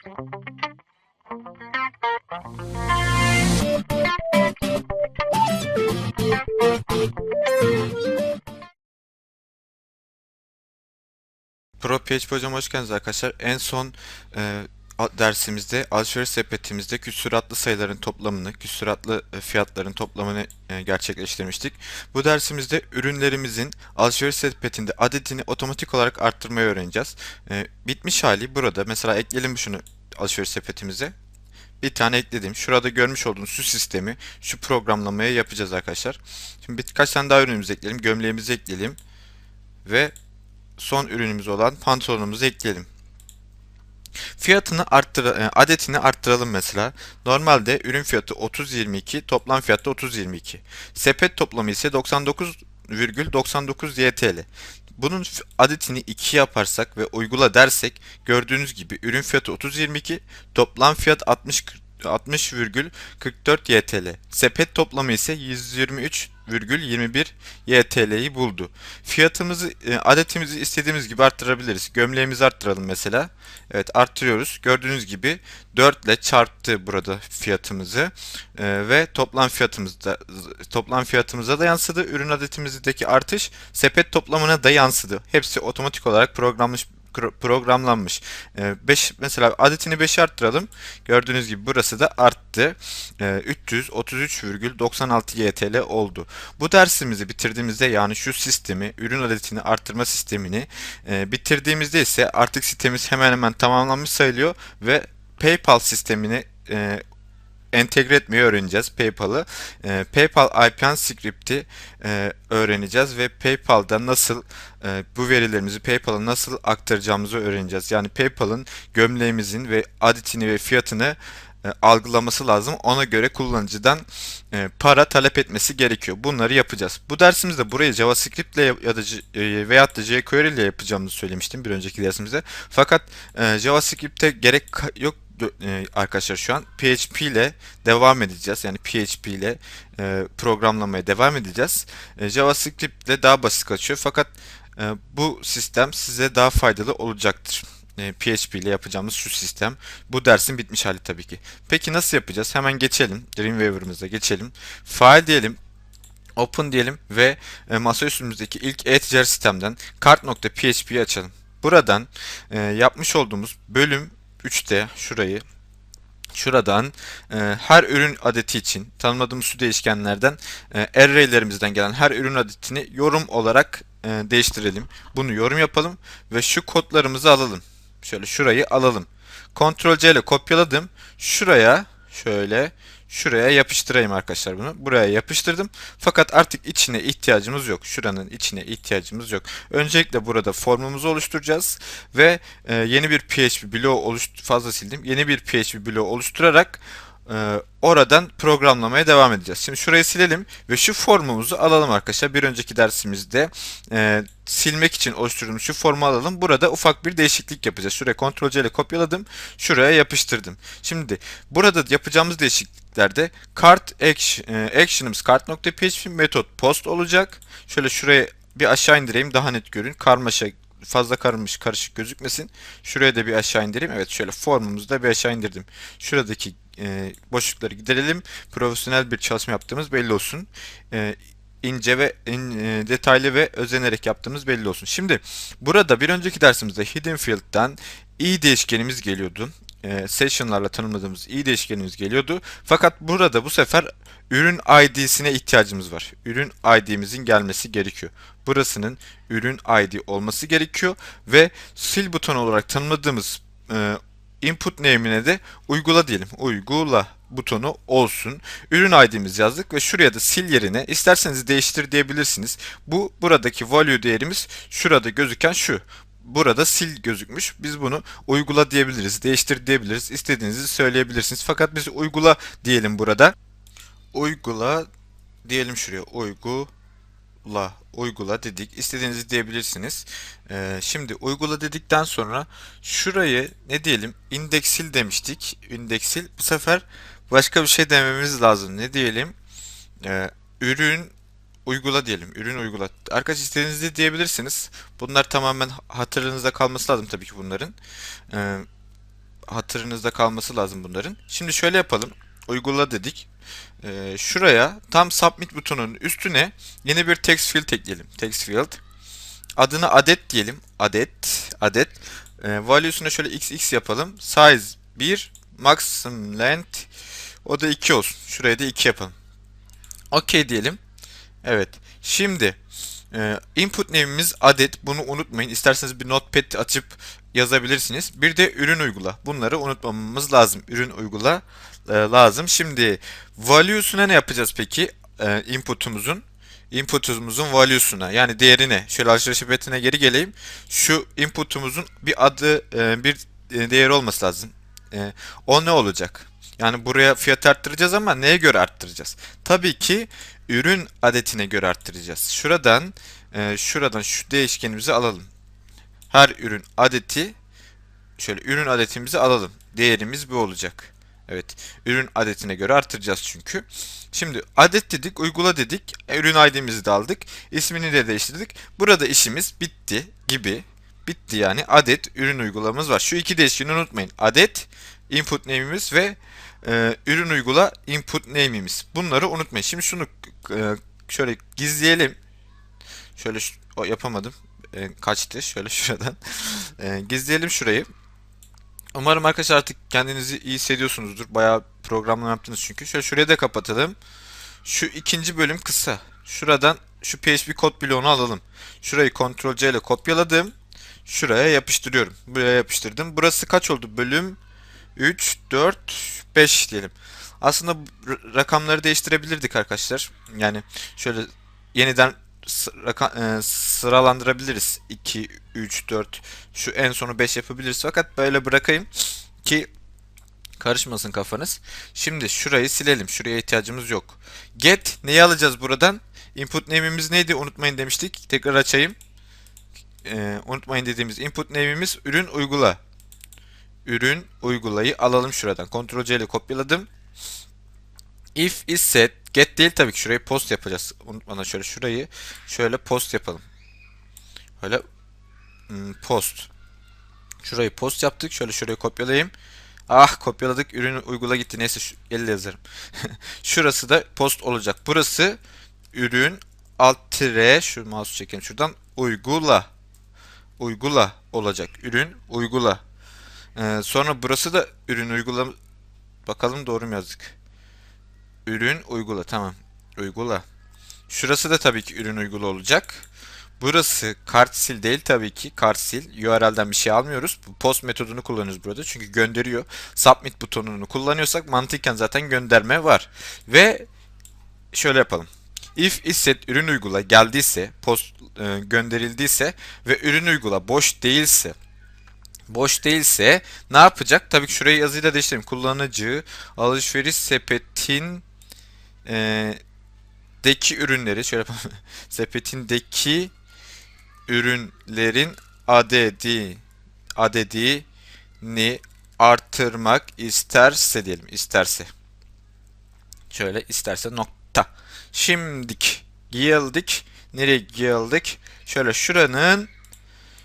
Pro PHP hocam hoş geldiniz arkadaşlar. En son e, dersimizde alışveriş sepetimizde küsuratlı sayıların toplamını, küsuratlı e, fiyatların toplamını e, gerçekleştirmiştik. Bu dersimizde ürünlerimizin alışveriş sepetinde adetini otomatik olarak arttırmayı öğreneceğiz. E, bitmiş hali burada. Mesela ekleyelim şunu alışveriş sepetimize. Bir tane ekledim. Şurada görmüş olduğunuz şu sistemi, şu programlamayı yapacağız arkadaşlar. Şimdi birkaç tane daha ürünümüzü ekleyelim. Gömleğimizi ekleyelim. Ve son ürünümüz olan pantolonumuzu ekleyelim. Fiyatını arttır e, adetini arttıralım mesela. Normalde ürün fiyatı 30.22, toplam fiyatı 30.22. Sepet toplamı ise 99,99 YTL. Bunun adetini 2 yaparsak ve uygula dersek gördüğünüz gibi ürün fiyatı 30.22, toplam fiyat 60 60,44 YTL. Sepet toplamı ise 123,21 YTL'yi buldu. Fiyatımızı, e, adetimizi istediğimiz gibi arttırabiliriz. Gömleğimizi arttıralım mesela. Evet arttırıyoruz. Gördüğünüz gibi 4 ile çarptı burada fiyatımızı E, ve toplam fiyatımızda toplam fiyatımıza da yansıdı. Ürün adetimizdeki artış sepet toplamına da yansıdı. Hepsi otomatik olarak programlanmış programlanmış. 5 mesela adetini 5'e arttıralım. Gördüğünüz gibi burası da arttı. E, 333,96 YTL oldu. Bu dersimizi bitirdiğimizde yani şu sistemi, ürün adetini arttırma sistemini e, bitirdiğimizde ise artık sitemiz hemen hemen tamamlanmış sayılıyor ve PayPal sistemini e, entegre etmeyi öğreneceğiz PayPal'ı. E, PayPal IPN script'i e, öğreneceğiz ve PayPal'da nasıl e, bu verilerimizi PayPal'a nasıl aktaracağımızı öğreneceğiz. Yani PayPal'ın gömleğimizin ve adetini ve fiyatını e, algılaması lazım. Ona göre kullanıcıdan e, para talep etmesi gerekiyor. Bunları yapacağız. Bu dersimizde burayı JavaScript ile ya da e, veyahut da jQuery ile yapacağımızı söylemiştim bir önceki dersimizde. Fakat e, JavaScript'e gerek yok e, arkadaşlar şu an PHP ile devam edeceğiz. Yani PHP ile e, programlamaya devam edeceğiz. E, JavaScript ile daha basit kaçıyor. Fakat e, bu sistem size daha faydalı olacaktır. E, PHP ile yapacağımız şu sistem. Bu dersin bitmiş hali tabii ki. Peki nasıl yapacağız? Hemen geçelim. Dreamweaver'ımıza geçelim. File diyelim. Open diyelim ve e, masaüstümüzdeki ilk e-ticaret sistemden kart.php'yi açalım. Buradan e, yapmış olduğumuz bölüm 3'te şurayı şuradan e, her ürün adeti için tanımladığımız şu değişkenlerden e, array'lerimizden gelen her ürün adetini yorum olarak e, değiştirelim. Bunu yorum yapalım ve şu kodlarımızı alalım. Şöyle şurayı alalım. Ctrl C ile kopyaladım. Şuraya şöyle şuraya yapıştırayım arkadaşlar bunu. Buraya yapıştırdım. Fakat artık içine ihtiyacımız yok. Şuranın içine ihtiyacımız yok. Öncelikle burada formumuzu oluşturacağız ve e, yeni bir PHP bloğu oluştur fazla sildim. Yeni bir PHP bloğu oluşturarak e, oradan programlamaya devam edeceğiz. Şimdi şurayı silelim ve şu formumuzu alalım arkadaşlar. Bir önceki dersimizde e, silmek için oluşturduğumuz şu formu alalım. Burada ufak bir değişiklik yapacağız. Şuraya Ctrl C ile kopyaladım. Şuraya yapıştırdım. Şimdi burada yapacağımız değişikliklerde kart action, e, action'ımız kart.php metot post olacak. Şöyle şuraya bir aşağı indireyim daha net görün. Karmaşa fazla karmış karışık gözükmesin. Şuraya da bir aşağı indireyim. Evet şöyle formumuzu da bir aşağı indirdim. Şuradaki e, boşlukları giderelim. Profesyonel bir çalışma yaptığımız belli olsun. E, ince ve in, e, detaylı ve özenerek yaptığımız belli olsun. Şimdi burada bir önceki dersimizde hidden field'dan i değişkenimiz geliyordu. E, session'larla tanımladığımız i değişkenimiz geliyordu. Fakat burada bu sefer ürün ID'sine ihtiyacımız var. Ürün ID'mizin gelmesi gerekiyor. Burasının ürün ID olması gerekiyor ve sil butonu olarak tanımladığımız e, input name'ine de uygula diyelim. Uygula butonu olsun. Ürün ID'miz yazdık ve şuraya da sil yerine isterseniz değiştir diyebilirsiniz. Bu buradaki value değerimiz şurada gözüken şu. Burada sil gözükmüş. Biz bunu uygula diyebiliriz, değiştir diyebiliriz. İstediğinizi söyleyebilirsiniz. Fakat biz uygula diyelim burada. Uygula diyelim şuraya. Uygula uygula dedik. İstediğinizi diyebilirsiniz. Ee, şimdi uygula dedikten sonra şurayı ne diyelim? indeksil demiştik. indeksil. Bu sefer başka bir şey dememiz lazım. Ne diyelim? Ee, ürün uygula diyelim. Ürün uygula. Arkadaş istediğinizi diyebilirsiniz. Bunlar tamamen hatırınızda kalması lazım tabii ki bunların. Ee, hatırınızda kalması lazım bunların. Şimdi şöyle yapalım. Uygula dedik. Ee, şuraya tam submit butonunun üstüne yeni bir text field ekleyelim. Text field. Adına adet diyelim. Adet. Adet. Ee, value'suna şöyle xx yapalım. Size 1. Maximum length. O da 2 olsun. Şuraya da 2 yapalım. OK diyelim. Evet. Şimdi e, input name'imiz adet. Bunu unutmayın. İsterseniz bir notepad açıp yazabilirsiniz. Bir de ürün uygula. Bunları unutmamamız lazım. Ürün uygula e, lazım. Şimdi value'suna ne yapacağız peki? E, input'umuzun input'umuzun value'suna yani değerine şöyle alışveriş sepetine geri geleyim. Şu input'umuzun bir adı bir değeri olması lazım. O ne olacak? Yani buraya fiyat arttıracağız ama neye göre arttıracağız? Tabii ki ürün adetine göre arttıracağız. Şuradan e, şuradan şu değişkenimizi alalım. Her ürün adeti şöyle ürün adetimizi alalım. Değerimiz bu olacak. Evet. Ürün adetine göre artıracağız çünkü. Şimdi adet dedik, uygula dedik. E, Ürün ID'mizi de aldık. ismini de değiştirdik. Burada işimiz bitti gibi. Bitti yani. Adet ürün uygulamamız var. Şu iki değişkeni unutmayın. Adet input name'imiz ve e, ürün uygula input name'imiz. Bunları unutmayın. Şimdi şunu e, şöyle gizleyelim. Şöyle o, yapamadım. E, kaçtı. Şöyle şuradan. E, gizleyelim şurayı. Umarım arkadaşlar artık kendinizi iyi hissediyorsunuzdur. Bayağı programlama yaptınız çünkü. Şöyle şuraya da kapatalım. Şu ikinci bölüm kısa. Şuradan şu PHP kod bloğunu alalım. Şurayı Ctrl C ile kopyaladım. Şuraya yapıştırıyorum. Buraya yapıştırdım. Burası kaç oldu? Bölüm 3, 4, 5 diyelim. Aslında rakamları değiştirebilirdik arkadaşlar. Yani şöyle yeniden e, sıralandırabiliriz. 2, 3, 4 şu en sonu 5 yapabiliriz. Fakat böyle bırakayım ki karışmasın kafanız. Şimdi şurayı silelim. Şuraya ihtiyacımız yok. Get neyi alacağız buradan? Input name'imiz neydi? Unutmayın demiştik. Tekrar açayım. Ee, unutmayın dediğimiz input name'imiz ürün uygula. Ürün uygulayı alalım şuradan. Ctrl C ile kopyaladım. If is set get değil tabii ki şurayı post yapacağız. Unutmadan şöyle şurayı şöyle post yapalım. Böyle hmm, post. Şurayı post yaptık. Şöyle şurayı kopyalayayım. Ah kopyaladık. Ürünü uygula gitti. Neyse şu, elle yazarım. Şurası da post olacak. Burası ürün alt tire şu mouse çekelim şuradan uygula. Uygula olacak. Ürün uygula. Ee, sonra burası da ürün uygula. Bakalım doğru mu yazdık? Ürün uygula. Tamam. Uygula. Şurası da tabii ki ürün uygula olacak. Burası kart sil değil tabii ki. Kart sil. URL'den bir şey almıyoruz. Post metodunu kullanıyoruz burada. Çünkü gönderiyor. Submit butonunu kullanıyorsak mantıken zaten gönderme var. Ve şöyle yapalım. If isset ürün uygula geldiyse, post e, gönderildiyse ve ürün uygula boş değilse boş değilse ne yapacak? Tabii ki şurayı yazıyla değiştirelim. Kullanıcı alışveriş sepetin e, deki ürünleri şöyle yapalım. sepetindeki ürünlerin adedi adedini artırmak isterse diyelim isterse şöyle isterse nokta şimdik geldik nereye geldik şöyle şuranın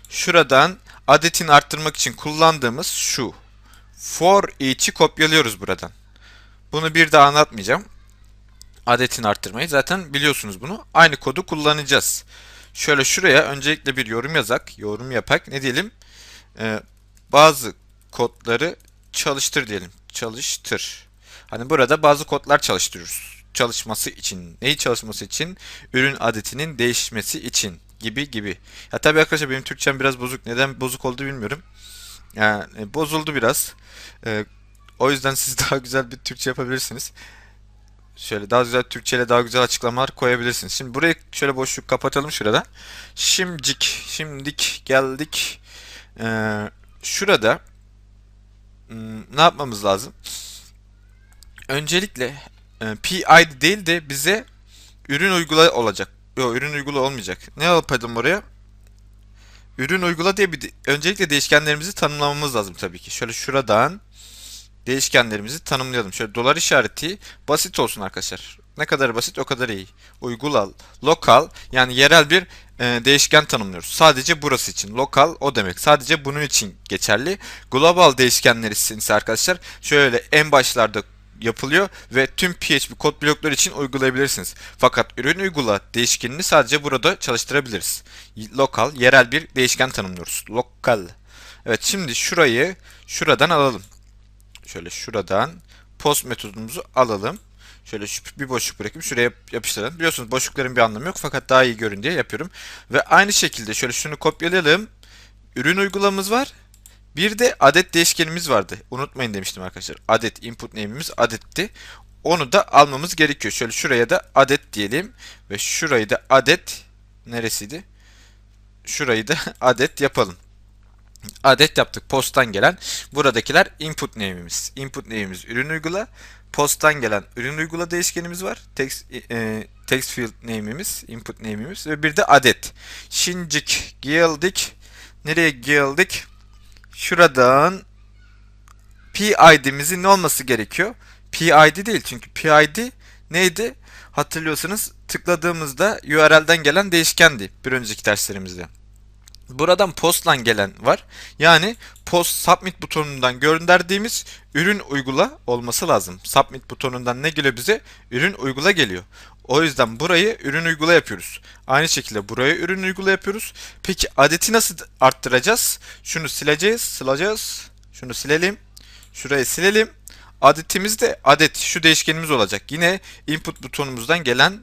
şuradan adetini arttırmak için kullandığımız şu for each'i kopyalıyoruz buradan bunu bir daha anlatmayacağım adetini arttırmayı zaten biliyorsunuz bunu aynı kodu kullanacağız Şöyle şuraya öncelikle bir yorum yazak. Yorum yapak. Ne diyelim? Ee, bazı kodları çalıştır diyelim. Çalıştır. Hani burada bazı kodlar çalıştırıyoruz. Çalışması için. Neyi çalışması için? Ürün adetinin değişmesi için. Gibi gibi. Ya tabii arkadaşlar benim Türkçem biraz bozuk. Neden bozuk oldu bilmiyorum. Yani e, bozuldu biraz. Ee, o yüzden siz daha güzel bir Türkçe yapabilirsiniz. Şöyle daha güzel Türkçe ile daha güzel açıklamalar koyabilirsiniz. Şimdi burayı şöyle boşluk kapatalım şurada. Şimdik, şimdik geldik. Ee, şurada hmm, ne yapmamız lazım? Öncelikle e, PID değil de bize ürün uygula olacak. Yok ürün uygula olmayacak. Ne yapalım oraya? Ürün uygula diye bir de- öncelikle değişkenlerimizi tanımlamamız lazım tabii ki. Şöyle şuradan değişkenlerimizi tanımlayalım. Şöyle dolar işareti basit olsun arkadaşlar. Ne kadar basit o kadar iyi. Uygula, lokal yani yerel bir e, değişken tanımlıyoruz. Sadece burası için. Lokal o demek. Sadece bunun için geçerli. Global değişkenler ise arkadaşlar şöyle en başlarda yapılıyor ve tüm PHP kod blokları için uygulayabilirsiniz. Fakat ürün uygula değişkenini sadece burada çalıştırabiliriz. Lokal, yerel bir değişken tanımlıyoruz. Lokal. Evet şimdi şurayı şuradan alalım. Şöyle şuradan post metodumuzu alalım. Şöyle bir boşluk bırakıp şuraya yapıştıralım. Biliyorsunuz boşlukların bir anlamı yok fakat daha iyi görün diye yapıyorum. Ve aynı şekilde şöyle şunu kopyalayalım. Ürün uygulamamız var. Bir de adet değişkenimiz vardı. Unutmayın demiştim arkadaşlar. Adet input name'imiz adetti. Onu da almamız gerekiyor. Şöyle şuraya da adet diyelim. Ve şurayı da adet neresiydi? Şurayı da adet yapalım. Adet yaptık. Posttan gelen. Buradakiler input name'imiz. Input name'imiz ürün uygula. Posttan gelen ürün uygula değişkenimiz var. Text, e, text field name'imiz, input name'imiz ve bir de adet. Şincik geldik. Nereye geldik? Şuradan PID'mizin ne olması gerekiyor? PID değil çünkü PID neydi? Hatırlıyorsanız tıkladığımızda URL'den gelen değişkendi bir önceki derslerimizde. Buradan postlan gelen var. Yani post submit butonundan gönderdiğimiz ürün uygula olması lazım. Submit butonundan ne geliyor bize? Ürün uygula geliyor. O yüzden burayı ürün uygula yapıyoruz. Aynı şekilde buraya ürün uygula yapıyoruz. Peki adeti nasıl arttıracağız? Şunu sileceğiz, sileceğiz. Şunu silelim. Şurayı silelim. Adetimiz de adet şu değişkenimiz olacak. Yine input butonumuzdan gelen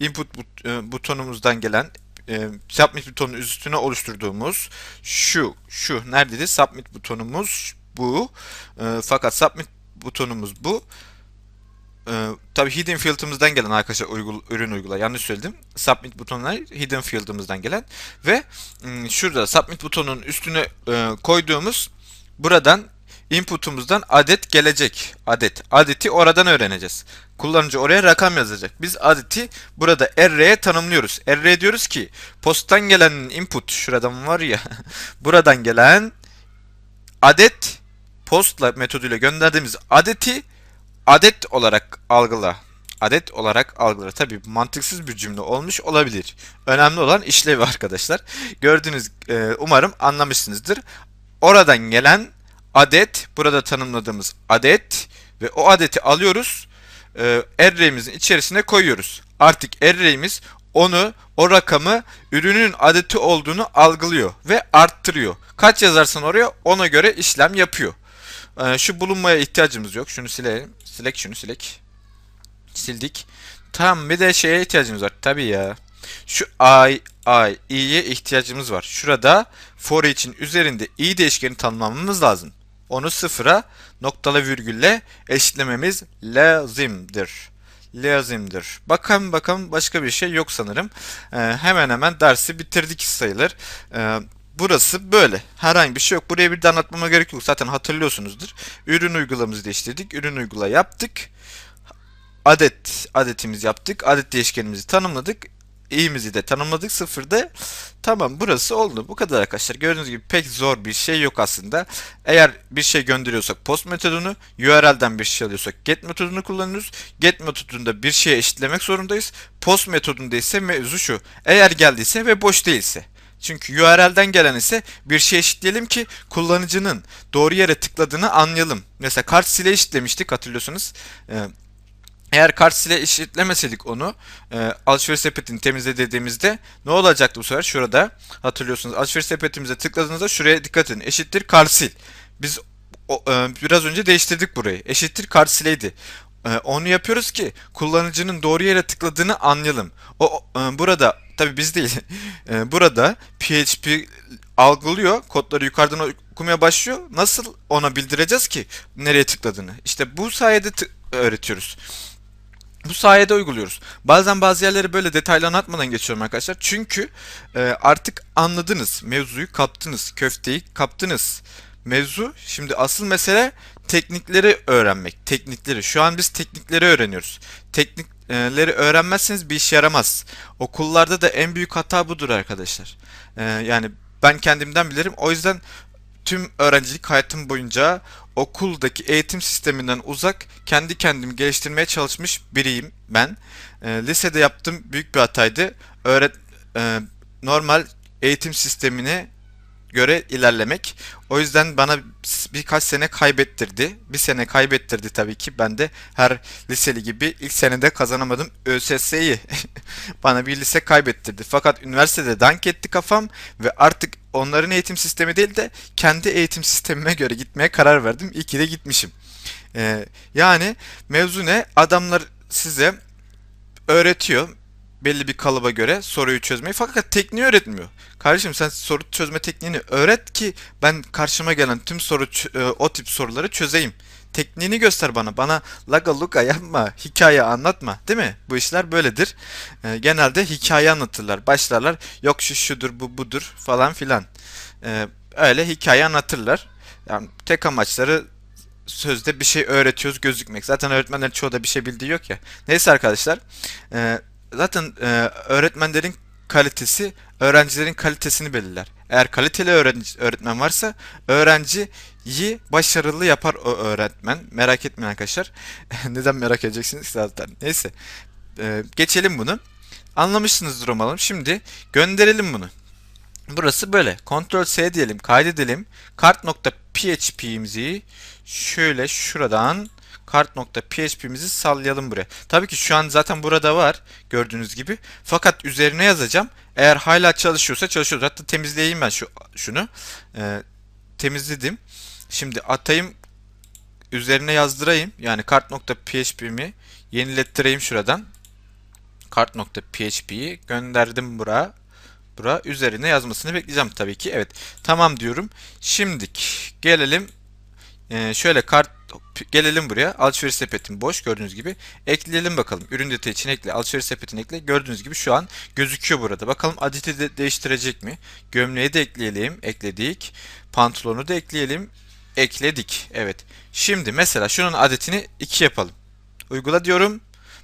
input e, butonumuzdan gelen e, submit butonun üstüne oluşturduğumuz şu şu neredeydi? Submit butonumuz bu. E, fakat submit butonumuz bu. E, tabi hidden field'ımızdan gelen arkadaşlar uygul, ürün uygula. Yanlış söyledim. Submit butonlar hidden field'ımızdan gelen ve e, şurada submit butonun üstüne e, koyduğumuz buradan input'umuzdan adet gelecek. Adet. Adeti oradan öğreneceğiz. Kullanıcı oraya rakam yazacak. Biz adeti burada array'e tanımlıyoruz. Array diyoruz ki posttan gelen input şuradan var ya buradan gelen adet postla metoduyla gönderdiğimiz adeti adet olarak algıla. Adet olarak algılar. Tabi mantıksız bir cümle olmuş olabilir. Önemli olan işlevi arkadaşlar. Gördüğünüz e, umarım anlamışsınızdır. Oradan gelen adet burada tanımladığımız adet ve o adeti alıyoruz e, array'imizin içerisine koyuyoruz. Artık array'imiz onu o rakamı ürünün adeti olduğunu algılıyor ve arttırıyor. Kaç yazarsan oraya ona göre işlem yapıyor. E, şu bulunmaya ihtiyacımız yok. Şunu silelim. Silek şunu silek. Sildik. Tamam bir de şeye ihtiyacımız var. Tabii ya. Şu i, i, i'ye ihtiyacımız var. Şurada for için üzerinde i değişkeni tanımlamamız lazım onu sıfıra noktalı virgülle eşitlememiz lazımdır. Lazımdır. Bakalım bakalım başka bir şey yok sanırım. Ee, hemen hemen dersi bitirdik sayılır. Ee, burası böyle. Herhangi bir şey yok. Buraya bir de anlatmama gerek yok. Zaten hatırlıyorsunuzdur. Ürün uygulamamızı değiştirdik. Ürün uygula yaptık. Adet adetimizi yaptık. Adet değişkenimizi tanımladık i'mizi de tanımladık sıfırda. Tamam burası oldu. Bu kadar arkadaşlar. Gördüğünüz gibi pek zor bir şey yok aslında. Eğer bir şey gönderiyorsak post metodunu, URL'den bir şey alıyorsak get metodunu kullanıyoruz. Get metodunda bir şeye eşitlemek zorundayız. Post metodunda ise mevzu şu. Eğer geldiyse ve boş değilse. Çünkü URL'den gelen ise bir şey eşitleyelim ki kullanıcının doğru yere tıkladığını anlayalım. Mesela kart sile eşitlemiştik hatırlıyorsunuz. Ee, eğer kart ile eşitlemeseydik onu e, alışveriş sepetini temizle dediğimizde ne olacaktı bu sefer? Şurada hatırlıyorsunuz alışveriş sepetimize tıkladığınızda şuraya dikkat edin. Eşittir kart sil. Biz e, biraz önce değiştirdik burayı. Eşittir kart sileydi. E, onu yapıyoruz ki kullanıcının doğru yere tıkladığını anlayalım. O burada tabi biz değil. e, burada PHP algılıyor. Kodları yukarıdan okumaya başlıyor. Nasıl ona bildireceğiz ki nereye tıkladığını? İşte bu sayede öğretiyoruz. Bu sayede uyguluyoruz. Bazen bazı yerleri böyle detaylı anlatmadan geçiyorum arkadaşlar. Çünkü e, artık anladınız. Mevzuyu kaptınız. Köfteyi kaptınız. Mevzu şimdi asıl mesele teknikleri öğrenmek. Teknikleri. Şu an biz teknikleri öğreniyoruz. Teknikleri öğrenmezseniz bir işe yaramaz. Okullarda da en büyük hata budur arkadaşlar. E, yani ben kendimden bilirim. O yüzden tüm öğrencilik hayatım boyunca okuldaki eğitim sisteminden uzak kendi kendimi geliştirmeye çalışmış biriyim ben. E, lisede yaptığım büyük bir hataydı. Öğret e, normal eğitim sistemine göre ilerlemek. O yüzden bana birkaç sene kaybettirdi. Bir sene kaybettirdi tabii ki. Ben de her liseli gibi ilk senede kazanamadım ÖSS'yi. bana bir lise kaybettirdi. Fakat üniversitede dank etti kafam ve artık onların eğitim sistemi değil de kendi eğitim sistemime göre gitmeye karar verdim. İyi ki de gitmişim. Ee, yani mevzu ne? Adamlar size öğretiyor belli bir kalıba göre soruyu çözmeyi fakat tekniği öğretmiyor. Kardeşim sen soru çözme tekniğini öğret ki ben karşıma gelen tüm soru e, o tip soruları çözeyim. Tekniğini göster bana. Bana laga luga yapma, hikaye anlatma. Değil mi? Bu işler böyledir. E, genelde hikaye anlatırlar. Başlarlar. Yok şu şudur, bu budur falan filan. E, öyle hikaye anlatırlar. Yani tek amaçları sözde bir şey öğretiyoruz gözükmek. Zaten öğretmenlerin çoğu da bir şey bildiği yok ya. Neyse arkadaşlar. E, zaten e, öğretmenlerin kalitesi öğrencilerin kalitesini belirler. Eğer kaliteli öğrenci, öğretmen varsa öğrenciyi başarılı yapar o öğretmen. Merak etmeyin arkadaşlar. Neden merak edeceksiniz zaten. Neyse. E, geçelim bunu. Anlamışsınızdır umarım. Şimdi gönderelim bunu. Burası böyle. Ctrl S diyelim, kaydedelim. Kart.php'imizi şöyle şuradan kart.php'mizi sallayalım buraya. Tabii ki şu an zaten burada var gördüğünüz gibi. Fakat üzerine yazacağım. Eğer hala çalışıyorsa çalışıyor. Hatta temizleyeyim ben şu şunu. Ee, temizledim. Şimdi atayım üzerine yazdırayım. Yani kart.php'mi yenilettireyim şuradan. Kart.php'yi gönderdim buraya. Bura üzerine yazmasını bekleyeceğim tabii ki. Evet. Tamam diyorum. Şimdik gelelim. Ee, şöyle kart gelelim buraya. Alışveriş sepetim boş gördüğünüz gibi. Ekleyelim bakalım. Ürün detayı için ekle. Alışveriş sepetini ekle. Gördüğünüz gibi şu an gözüküyor burada. Bakalım adeti de değiştirecek mi? Gömleği de ekleyelim. Ekledik. Pantolonu da ekleyelim. Ekledik. Evet. Şimdi mesela şunun adetini 2 yapalım. Uygula diyorum.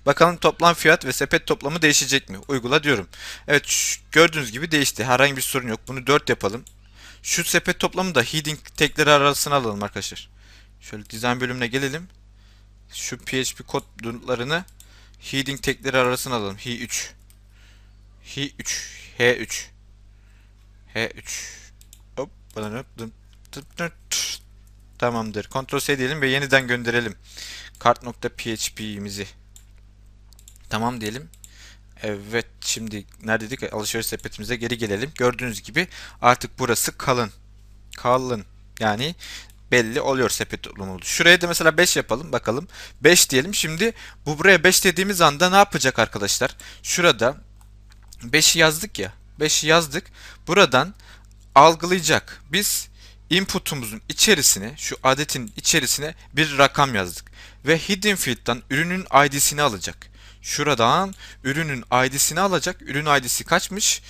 Bakalım toplam fiyat ve sepet toplamı değişecek mi? Uygula diyorum. Evet gördüğünüz gibi değişti. Herhangi bir sorun yok. Bunu 4 yapalım. Şu sepet toplamı da heading tekleri arasına alalım arkadaşlar. Şöyle dizayn bölümüne gelelim. Şu PHP kodlarını heading tekleri arasına alalım. H3 H3 H3 H3 Hop Tamamdır. Ctrl S diyelim ve yeniden gönderelim. Kart.php'mizi. Tamam diyelim. Evet şimdi neredeydik? Alışveriş sepetimize geri gelelim. Gördüğünüz gibi artık burası kalın. Kalın. Yani belli oluyor sepet toplumu. Şuraya da mesela 5 yapalım bakalım. 5 diyelim. Şimdi bu buraya 5 dediğimiz anda ne yapacak arkadaşlar? Şurada 5'i yazdık ya. 5'i yazdık. Buradan algılayacak. Biz input'umuzun içerisine, şu adetin içerisine bir rakam yazdık. Ve hidden field'dan ürünün id'sini alacak. Şuradan ürünün ID'sini alacak. Ürün ID'si kaçmış?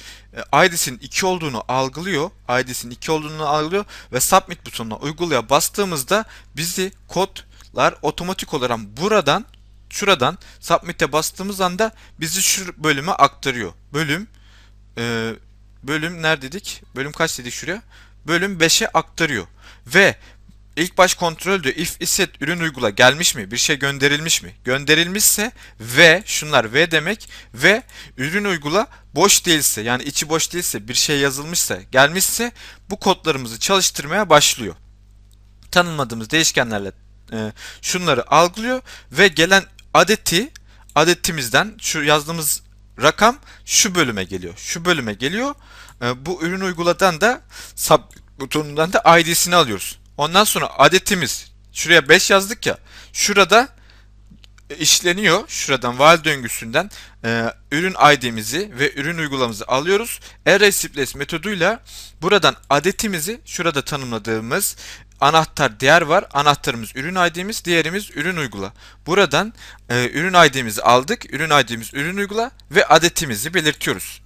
E, ID'sinin 2 olduğunu algılıyor. ID'sinin 2 olduğunu algılıyor ve submit butonuna uygulaya bastığımızda bizi kodlar otomatik olarak buradan şuradan submit'e bastığımız anda bizi şu bölüme aktarıyor. Bölüm e, bölüm nerededik? Bölüm kaç dedik şuraya? Bölüm 5'e aktarıyor. Ve İlk baş kontrol diyor. If iset ürün uygula gelmiş mi? Bir şey gönderilmiş mi? Gönderilmişse ve şunlar ve demek ve ürün uygula boş değilse yani içi boş değilse bir şey yazılmışsa gelmişse bu kodlarımızı çalıştırmaya başlıyor. Tanımladığımız değişkenlerle e, şunları algılıyor ve gelen adeti adetimizden şu yazdığımız rakam şu bölüme geliyor. Şu bölüme geliyor. E, bu ürün uyguladan da sub butonundan da ID'sini alıyoruz. Ondan sonra adetimiz şuraya 5 yazdık ya. Şurada işleniyor. Şuradan while döngüsünden e, ürün ID'mizi ve ürün uygulamamızı alıyoruz. Array replace metoduyla buradan adetimizi şurada tanımladığımız anahtar değer var. Anahtarımız ürün ID'miz, diğerimiz ürün uygula. Buradan e, ürün ID'mizi aldık. Ürün ID'miz ürün uygula ve adetimizi belirtiyoruz.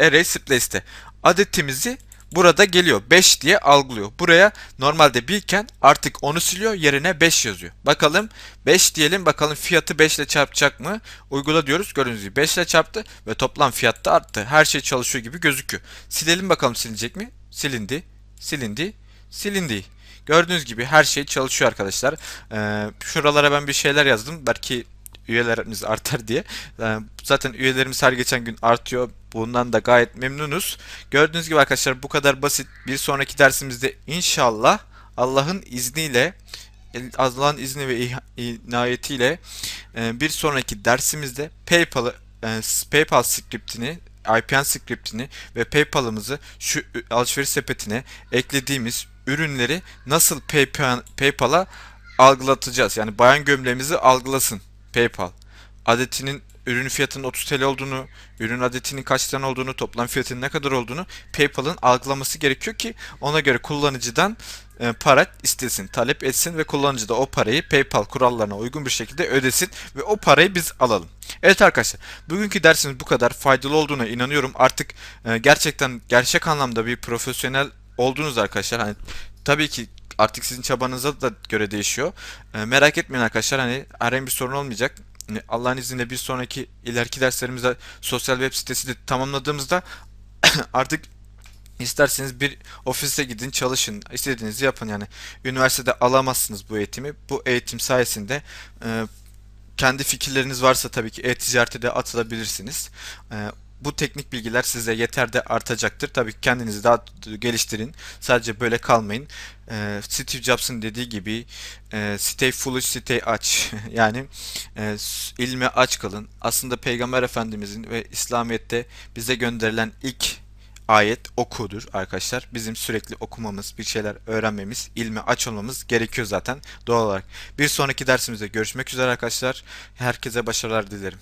Array replace'te adetimizi burada geliyor. 5 diye algılıyor. Buraya normalde 1 iken artık onu siliyor yerine 5 yazıyor. Bakalım 5 diyelim bakalım fiyatı 5 ile çarpacak mı? Uygula diyoruz. Gördüğünüz gibi 5 ile çarptı ve toplam fiyat da arttı. Her şey çalışıyor gibi gözüküyor. Silelim bakalım silinecek mi? Silindi. Silindi. Silindi. Gördüğünüz gibi her şey çalışıyor arkadaşlar. Ee, şuralara ben bir şeyler yazdım. Belki üyelerimiz artar diye. E, zaten üyelerimiz her geçen gün artıyor. Bundan da gayet memnunuz. Gördüğünüz gibi arkadaşlar bu kadar basit. Bir sonraki dersimizde inşallah Allah'ın izniyle Allah'ın izni ve inayetiyle e, bir sonraki dersimizde PayPal'ı e, PayPal scriptini IPN scriptini ve PayPal'ımızı şu alışveriş sepetine eklediğimiz ürünleri nasıl PayPal, PayPal'a algılatacağız. Yani bayan gömleğimizi algılasın PayPal. Adetinin ürün fiyatının 30 TL olduğunu, ürün adetinin kaç tane olduğunu, toplam fiyatının ne kadar olduğunu PayPal'ın algılaması gerekiyor ki ona göre kullanıcıdan e, para istesin, talep etsin ve kullanıcı da o parayı PayPal kurallarına uygun bir şekilde ödesin ve o parayı biz alalım. Evet arkadaşlar, bugünkü dersimiz bu kadar faydalı olduğuna inanıyorum. Artık e, gerçekten gerçek anlamda bir profesyonel oldunuz arkadaşlar. Hani tabii ki artık sizin çabanıza da göre değişiyor. E, merak etmeyin arkadaşlar hani herhangi bir sorun olmayacak. E, Allah'ın izniyle bir sonraki ileriki derslerimizde sosyal web sitesi de tamamladığımızda artık isterseniz bir ofise gidin çalışın istediğinizi yapın yani üniversitede alamazsınız bu eğitimi bu eğitim sayesinde e, kendi fikirleriniz varsa tabii ki e-ticarete de atılabilirsiniz. E, bu teknik bilgiler size yeter de artacaktır. Tabii kendinizi daha geliştirin. Sadece böyle kalmayın. E, Steve Jobs'ın dediği gibi e, stay foolish, stay aç. yani e, ilme aç kalın. Aslında Peygamber Efendimizin ve İslamiyet'te bize gönderilen ilk ayet okudur arkadaşlar. Bizim sürekli okumamız, bir şeyler öğrenmemiz, ilme aç olmamız gerekiyor zaten doğal olarak. Bir sonraki dersimizde görüşmek üzere arkadaşlar. Herkese başarılar dilerim.